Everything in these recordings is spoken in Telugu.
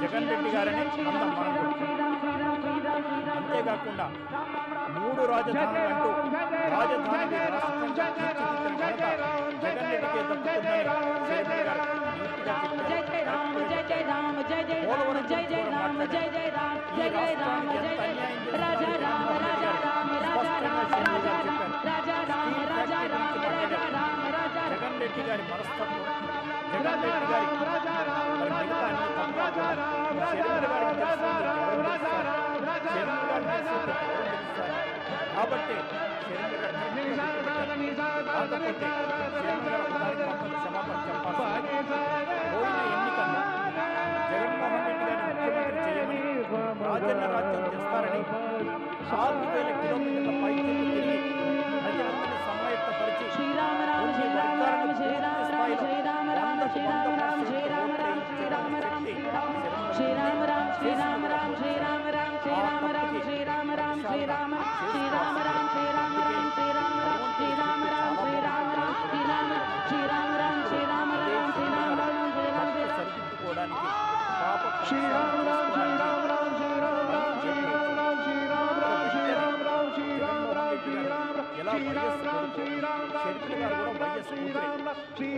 జగన్ రెడ్డి గారని అంతేకాకుండా మూడు రాజధానులు అంటూ రాజధాని జగన్ రెడ్డికే పోలవరం జై జై రామ జై జై రామ జై జై రామ జై జై రాజా రామ రాజా రామ రాజా రామ రాజా రామ రాజా రామ రాజా రామ రాజా రామ రాజా జగన్ రెడ్డి గారి మనస్తత్వం కాబట్టి జగన్మోహన్ రెడ్డి గారిని రాజన్న రాజ్యం చేస్తారని ఆర్థిక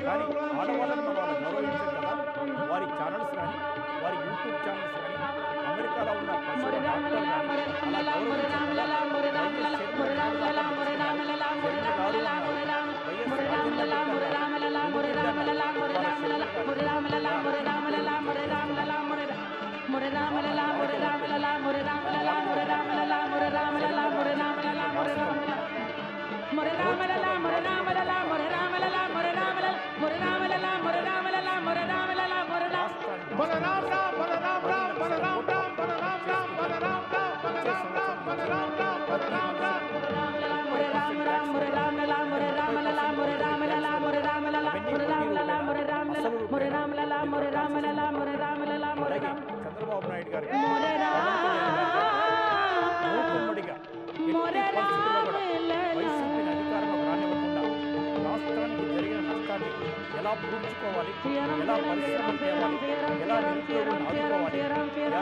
ఆడవాళ్ళని మనం వాళ్ళ గౌరవించాం కదా. వారి ఛానల్స్ కానీ వారి యూట్యూబ్ ఛానల్స్ కానీ అమెరికాలో ఉన్న డాక్టర్ కానీ అలా గౌరవించాం కదా. ఎలా పూడ్చుకోవాలి ఎలా పరిశ్రమలు తేవాలి ఎలా నిరుద్యోగులను ఆదుకోవాలి ఎలా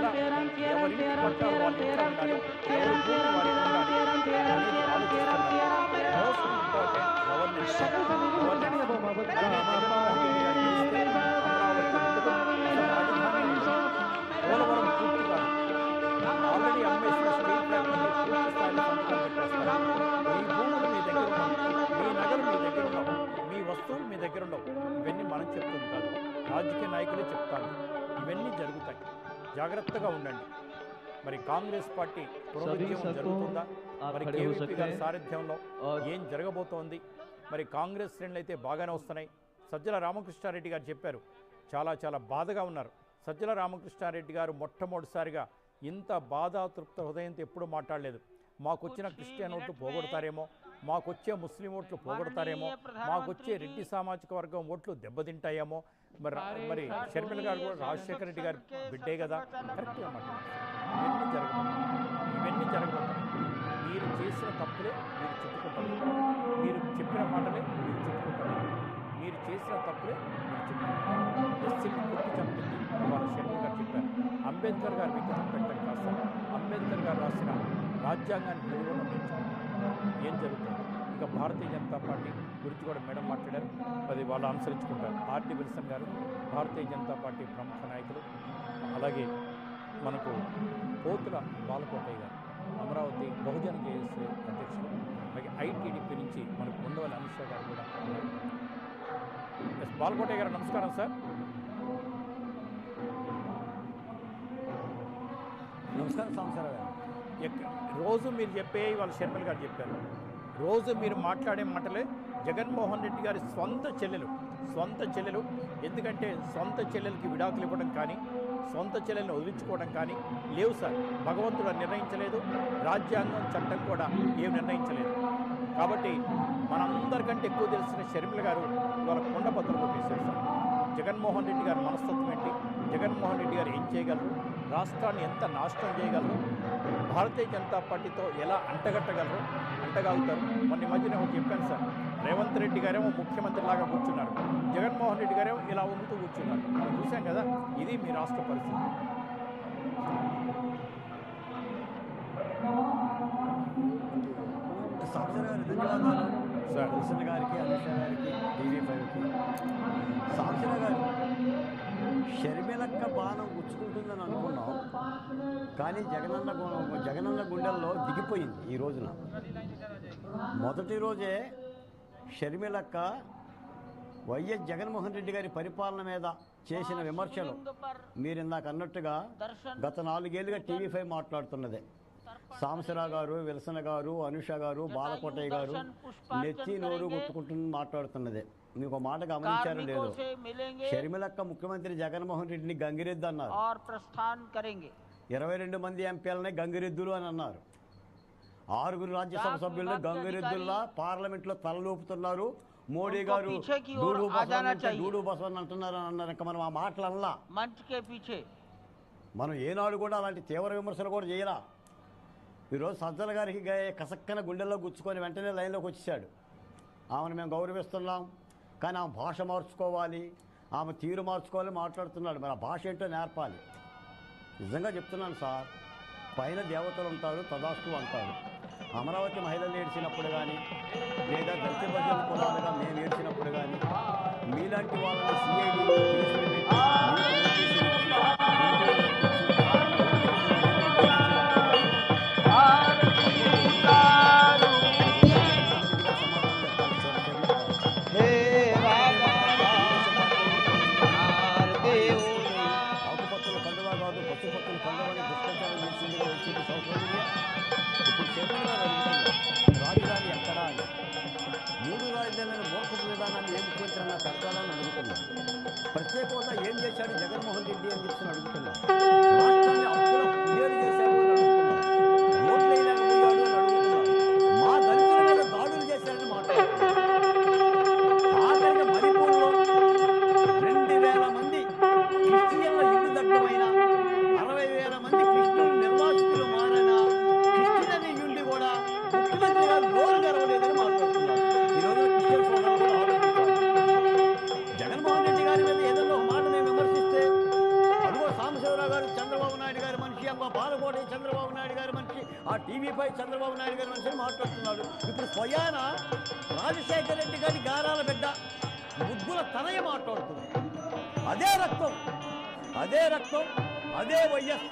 ఎవరి పట్టాలు వాళ్ళు ఎట్లా ఉండాలి ఎవరి భూమి వారికి ఉండాలి అనేది ఆలోచిస్తున్నారు మోస్ట్ ఇంపార్టెంట్ గవర్నెన్స్ గవర్నెన్స్ అలాగే జగన్మోహన్ రెడ్డి గారు గెలిస్తే అమరావతి ఉండదు అసలు రాజధాని ఉండదు. పోలవరం పూర్తిగా ఆల్రెడీ అమ్మేసిన స్టీల్ ఫ్యాక్టరీ పూర్తి స్థాయిలో సంతకాలు పెట్టేస్తారు జాగ్రత్తగా ఉండండి. మరి కాంగ్రెస్ పార్టీ పునరుద్యమం జరుగుతుందా? మరి కేవీపీ గారి సారథ్యంలో ఏం జరగబోతోంది? మరి కాంగ్రెస్ శ్రేణులు అయితే బాగానే వస్తున్నాయి. సజ్జల రామకృష్ణారెడ్డి గారు చెప్పారు చాలా చాలా బాధగా ఉన్నారు. సజ్జల రామకృష్ణారెడ్డి గారు మొట్టమొదటిసారిగా ఇంత బాధాతృప్త హృదయంతో ఎప్పుడూ మాట్లాడలేదు. మాకొచ్చిన క్రిస్టియన్ ఓట్లు పోగొడతారేమో మాకొచ్చే ముస్లిం ఓట్లు పోగొడతారేమో మాకొచ్చే రెడ్డి సామాజిక వర్గం ఓట్లు దెబ్బతింటాయేమో మరి మరి షర్మిల గారు కూడా రాజశేఖర రెడ్డి గారి బిడ్డే కదా? కరెక్ట్గా మాట్లాడారు ఇవన్నీ జరగబోతున్నాయి. ఇవన్నీ జరగబోతున్నాయి. మీరు చేసిన తప్పులే మీరు చుట్టుకుంటారు మీరు చెప్పిన మాటలే మీరు చుట్టుకుంటారు మీరు చేసిన తప్పులే మీరు చుట్టుకుంటారు ఎస్సీని కొట్టి చంపింది వాళ్ళ షర్మిల గారు చెప్పారు. అంబేద్కర్ గారు విగ్రహం పెట్టడం కాస్త అంబేద్కర్ గారు రాసిన రాజ్యాంగాన్ని పెంచుకుంటారు ఏం జరుగుతుంది? ఇక భారతీయ జనతా పార్టీ గురించి కూడా మేడం మాట్లాడారు. అది వాళ్ళు అనుసరించుకుంటారు. ఆర్డి విల్సన్ గారు భారతీయ జనతా పార్టీ ప్రముఖ నాయకులు అలాగే మనకు పోతుల బాలకోటయ్య గారు అమరావతి బహుజన జేఎస్ అధ్యక్షులు అలాగే ఐటీడీపీ నుంచి మనకు ఉండవల్లి అమిత్ షా గారు కూడా ఉన్నారు. ఎస్ బాలకోటయ్య గారు నమస్కారం సార్. నమస్కారం సంవత్సరాలు గారు. రోజు మీరు చెప్పే వాళ్ళ షర్మిల గారు చెప్పారు. రోజు మీరు మాట్లాడే మాటలే జగన్మోహన్ రెడ్డి గారి సొంత చెల్లెలు సొంత చెల్లెలు. ఎందుకంటే సొంత చెల్లెలకి విడాకులు ఇవ్వడం కానీ సొంత చెల్లెలను వదిలించుకోవడం కానీ లేవు సార్. భగవంతుడు నిర్ణయించలేదు. రాజ్యాంగం చట్టం కూడా ఏం నిర్ణయించలేదు. కాబట్టి మనందరికంటే ఎక్కువ తెలిసిన షర్మిల గారు ఇవాళ కొండ బద్దలు కొట్టేశారు సార్. జగన్మోహన్ రెడ్డి గారి మనస్తత్వం ఏంటి? జగన్మోహన్ రెడ్డి గారు ఏం చేయగలరు? రాష్ట్రాన్ని ఎంత నాశనం చేయగలరు? భారతీయ జనతా పార్టీతో ఎలా అంటగట్టగలరు? అంటగలుగుతారు మొన్న మధ్య నేను చెప్పాను సార్. రేవంత్ రెడ్డి గారేమో ముఖ్యమంత్రి లాగా కూర్చున్నారు. జగన్మోహన్ రెడ్డి గారేమో ఇలా ఉంటూ కూర్చున్నారు. మనం చూసాం కదా ఇది మీ రాష్ట్ర పరిస్థితి. సార్. హుసేన్ గారికి అమిత్ షా గారికి టీవీ ఫైవ్కి. సంవత్సరాలు గారు షర్మిలక్క బాణం గుచ్చుకుంటుందని అనుకున్నాం. కానీ జగనన్న గు- జగనన్న గుండెల్లో దిగిపోయింది ఈ రోజున. మొదటి రోజే షర్మిలక్క వైఎస్ జగన్మోహన్ రెడ్డి గారి పరిపాలన మీద చేసిన విమర్శలు. మీరు ఇందాక అన్నట్టుగా గత నాలుగేళ్ళుగా టీవీ ఫైవ్ మాట్లాడుతున్నదే. సాంసన గారు విలసన గారు అనుష గారు బాలకోటయ్య గారు నెచ్చి నోరు కొట్టుకుంటున్న మాట్లాడుతున్నదే. మీకు ఒక మాట గమనించారు లేదు? షర్మిలక్క ముఖ్యమంత్రి జగన్మోహన్ రెడ్డిని గంగిరెద్దు అన్నారు. ఇరవై రెండు మంది ఎంపీలనే గంగిరెద్దులు అని అన్నారు. ఆరుగురు రాజ్యసభ సభ్యులు గంగిరెద్దుల్లా పార్లమెంట్లో తలలోపుతున్నారు. మోడీ గారు డూడు డూడు బసవన్ అంటున్నారు ఇంకా మనం ఆ మాటలల్లా మనం ఏనాడు కూడా అలాంటి తీవ్ర విమర్శలు కూడా చేయరా ఈరోజు సజ్జల గారికి కసక్కన గుండెల్లో గుచ్చుకొని వెంటనే లైన్లోకి వచ్చేసాడు ఆమెను మేము గౌరవిస్తున్నాం కానీ ఆమె భాష మార్చుకోవాలి ఆమె తీరు మార్చుకోవాలి మాట్లాడుతున్నాడు. మరి ఆ భాష ఏంటో నేర్పాలి. నిజంగా చెప్తున్నాను సార్ పైన దేవతలు ఉంటారు తదాస్తు అంటారు. అమరావతి మహిళలు ఏడ్చినప్పుడు కానీ లేదా దళిత ప్రజల కులాలుగా మేము ఏడ్చినప్పుడు కానీ మీలాంటి వాళ్ళని సిఐడి మనిషి చంద్రబాబు నాయుడు గారి మనిషి ఆ టీవీపై చంద్రబాబు నాయుడు గారి మనిషి మాట్లాడుతున్నాడు. ఇప్పుడు స్వయాన రాజశేఖర రెడ్డి గారి గారాల బిడ్డ ముగ్గుల తనయ మాట్లాడుతుంది అదే రక్తం అదే రక్తం అదే వైఎస్.